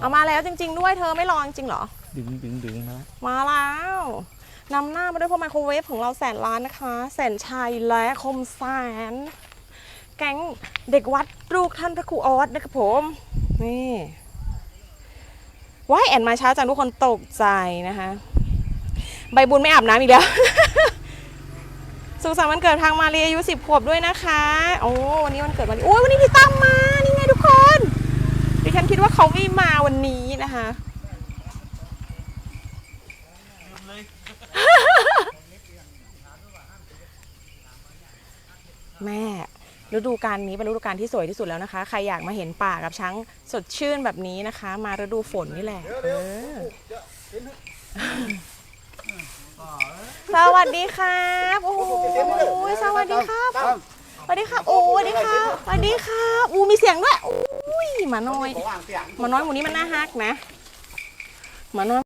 เอามาแล้วจริง ๆ ด้วยเธอไม่รอจริงๆเหรอ ดึงดึงดึงมามาแล้วนำหน้ามาด้วยพวกไมโครเวฟของเราแสนล้านนะคะ แสนชัยและคมแสน แก๊งเด็กวัดลูกท่านพระครูออสนะครับผม นี่ว้ายแอนมาเช้าจังทุกคนตกใจนะคะ ใบบุญไม่อาบน้ำอีกแล้ว สุขสันต์วันเกิดทางมาเรียอายุสิบขวบด้วยนะคะ โอ้วันนี้วันเกิดมารีโอ้ยวันนี้พี่ตั้มมา นี่ไงทุกคน ดิฉัน คิดว่าเขาไม่มาวันนี้นะคะแม่ฤดูกาลนี้เป็นฤดูกาลที่สวยที่สุดแล้วนะคะ ใครอยากมาเห็นป่ากับช้างสดชื่นแบบนี้นะคะ มาฤดูฝนนี่แหละเออสวัสดีครับโอ้โหสวัสดีครับสวัสดีครับโอ้สวัสดีครับสวัสดีครับอูมีเสียงด้วยอุ้ย หมาน้อยหมาน้อยหมูนี้มันน่าฮักนะหมาน้อย